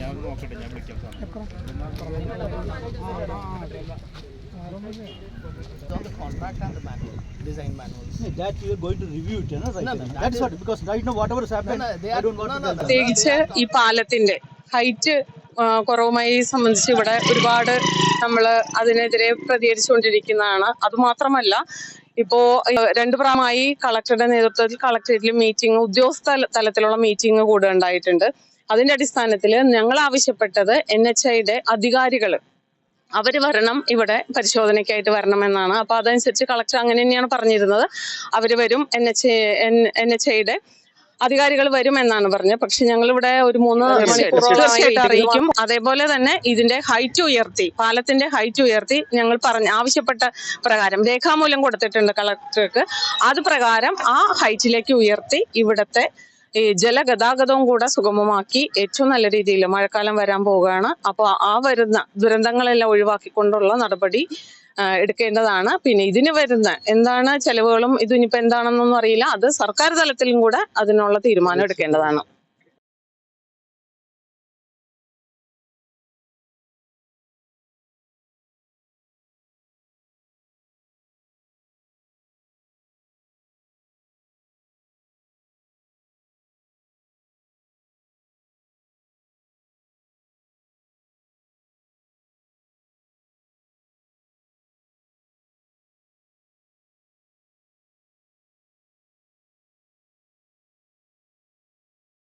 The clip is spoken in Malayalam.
ഞാൻ നോക്കട്ടെ ഞാൻ വിളിക്കാം പ്രത്യേകിച്ച് ഈ പാലത്തിന്റെ ഹൈറ്റ് കുറവുമായി സംബന്ധിച്ച് ഇവിടെ ഒരുപാട് നമ്മൾ അതിനെതിരെ പ്രതികരിച്ചുകൊണ്ടിരിക്കുന്നതാണ്. അതുമാത്രമല്ല ഇപ്പോ രണ്ടു പ്രാമായി കളക്ടറുടെ നേതൃത്വത്തിൽ കളക്ടറേറ്റിൽ മീറ്റിംഗ് ഉദ്യോഗസ്ഥ തലത്തിലുള്ള മീറ്റിംഗ് കൂടെ ഉണ്ടായിട്ടുണ്ട്. അതിന്റെ അടിസ്ഥാനത്തിൽ ഞങ്ങൾ ആവശ്യപ്പെട്ടത് എൻ എച്ച് ഐയുടെ അധികാരികൾ അവർ വരണം ഇവിടെ പരിശോധനയ്ക്കായിട്ട് വരണമെന്നാണ്. അപ്പൊ അതനുസരിച്ച് കളക്ടർ അങ്ങനെ തന്നെയാണ് പറഞ്ഞിരുന്നത്. അവർ വരും എൻ എച്ച് എൻ എച്ച് ഐയുടെ അധികാരികൾ വരും എന്നാണ് പറഞ്ഞത്. പക്ഷെ ഞങ്ങൾ ഇവിടെ ഒരു മൂന്ന് മണിക്കൂറോളമായിട്ട് അറിയിക്കും അതേപോലെ തന്നെ ഇതിന്റെ ഹൈറ്റ് ഉയർത്തി പാലത്തിന്റെ ഹൈറ്റ് ഉയർത്തി ഞങ്ങൾ പറഞ്ഞ ആവശ്യപ്പെട്ട പ്രകാരം രേഖാമൂലം കൊടുത്തിട്ടുണ്ട് കളക്ടർക്ക്. അത് പ്രകാരം ആ ഹൈറ്റിലേക്ക് ഉയർത്തി ഇവിടത്തെ ഈ ജലഗതാഗതവും കൂടെ സുഗമമാക്കി ഏറ്റവും നല്ല രീതിയിൽ മഴക്കാലം വരാൻ പോവുകയാണ്. അപ്പോൾ ആ വരുന്ന ദുരന്തങ്ങളെല്ലാം ഒഴിവാക്കിക്കൊണ്ടുള്ള നടപടി എടുക്കേണ്ടതാണ്. പിന്നെ ഇതിന് വരുന്ന എന്താണ് ചെലവുകളും ഇതിനിപ്പോ എന്താണെന്നൊന്നും അറിയില്ല. അത് സർക്കാർ തലത്തിലും കൂടെ അതിനുള്ള തീരുമാനം എടുക്കേണ്ടതാണ്.